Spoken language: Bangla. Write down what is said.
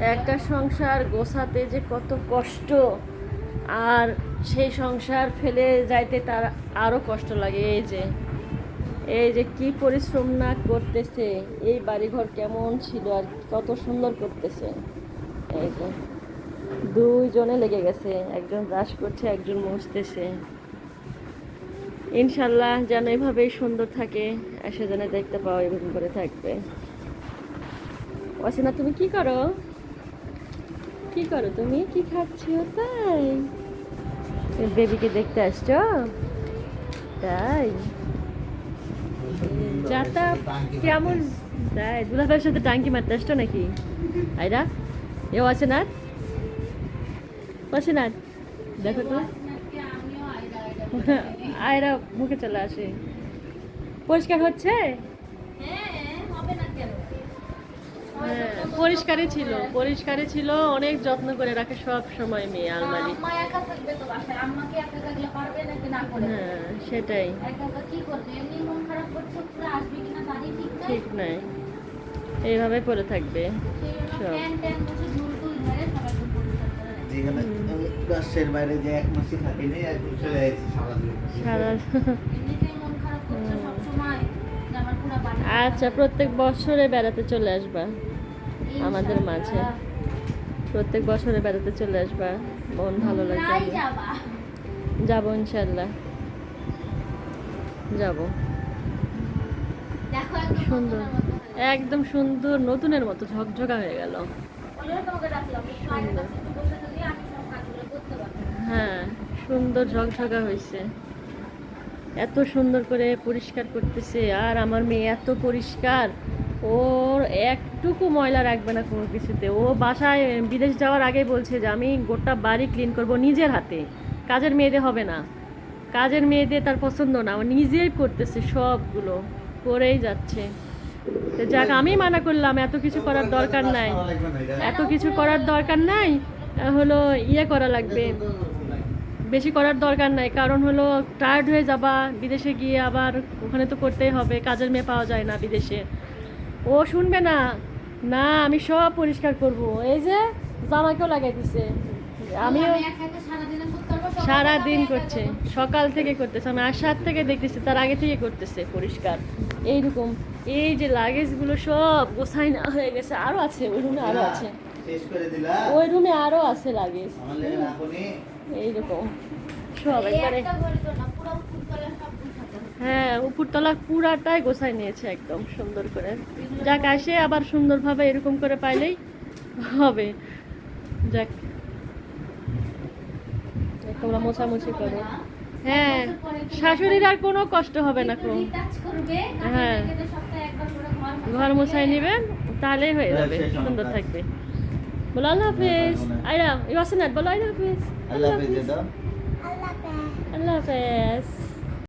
একটা সংসার গোছাতে যে কত কষ্ট, আর সেই সংসার ফেলে যাইতে তার আরও কষ্ট লাগে। এই যে এই যে কি পরিশ্রম না করতেছে, এই বাড়িঘর কেমন ছিল আর কত সুন্দর করতেছে। এই যে, দুইজনে লেগে গেছে, একজন ব্রাশ করছে, একজন মুছতেছে। ইনশাল্লাহ যেন এভাবেই সুন্দর থাকে, এসে যেন দেখতে পাও, এরকম করে থাকবে। অসিনা তুমি কি করো? কি করো তুমি? কি খাচ্ছ? তাই। বেবিকে দেখতে আসছো? তাই। যাতা কেমন? তাই, দুলাভাইয়ের সাথে টাঙ্কি মারতে আসছো নাকি? আইরা এও আছে না আছে না দেখো তো। আয়রা মুখে চলে আসে। পরিষ্কার হচ্ছে হ্যাঁ পরিষ্কারই ছিল পরিষ্কারই ছিল অনেক যত্ন করে রাখে সব সময় মেয়ে আলমারি। হ্যাঁ সেটাই। মন পুরো ঠিক নাই। এইভাবে পড়ে থাকবে সব। বাইরে যে এক চলে সারা দিন। সারা এমনিতেই মন খারাপ করছে সবসময় যে আমার পুরো বাড়ি আচ্ছা প্রত্যেক বছরে বেড়াতে চলে আসবা? আমাদের মাঝে। প্রত্যেক বছরে বেড়াতে চলে আসবা। মন ভালো লাগবে। যাবা। ইনশাল্লাহ যাব। সুন্দর। একদম সুন্দর নতুনের মতো ঝকঝকা হয়ে গেল। হ্যাঁ সুন্দর ঝকঝকা হয়েছে। এত সুন্দর করে পরিষ্কার করতেছে। আর আমার মেয়ে এত পরিষ্কার। ওর একটুকু ময়লা রাখবে না কোনো কিছুতে। ও বাসায় বিদেশ যাওয়ার আগে বলছে যে, আমি গোটা বাড়ি ক্লিন করব নিজের হাতে। কাজের মেয়েদের হবে না। কাজের মেয়েদের তার পছন্দ না। ও নিজেই করতেছে সবগুলো। করেই যাচ্ছে। তো যাক, আমি মানা করলাম, এত কিছু করার দরকার নাই। এত কিছু করার দরকার নাই। হলো ইয়ে করা লাগবে। বেশি করার দরকার নাই। কারণ হলো টায়ার্ড হয়ে যাবা, বিদেশে গিয়ে আবার ওখানে তো করতেই হবে। কাজের মেয়ে পাওয়া যায় না বিদেশে। ও শুনবে না। না আমি সব পরিষ্কার করব। এই যে জামাকেও লাগাই দিছে। আমিও আমি সারা দিন করছে। সকাল থেকে করতেছে। আমি আসার থেকে দেখতেছি তার আগে থেকে করতেছে পরিষ্কার। এইরকম। এই যে লাগেজগুলো সব গোছাই না হয়ে গেছে। আরও আছে ওই রুমে আরও আছে। শেষ করে দিলা? ওই রুমে আরও আছে লাগেজ। এইরকম। সব একবারে হ্যাঁ উপরতলা পুরাটাই গোছাই নিয়েছে একদম সুন্দর করে। যাক আসে আবার সুন্দরভাবে এরকম করে পাইলেই হবে। যাক। তোমরা মোছামুছি করো। হ্যাঁ শাশুড়ির আর কোনো কষ্ট হবে না কোনো হ্যাঁ। মেয়েকে সপ্তাহে একবার করে ঘর মোছাই নেবেন তাহলেই হয়ে যাবে। সুন্দর কাজ। থাকবে। বলো আল্লাহ হাফেজ। আইরা ইউ আসেন বলো আল্লাহ হাফেজ। আল্লাহ হাফেজ দাদা। আল্লাহ হাফেজ।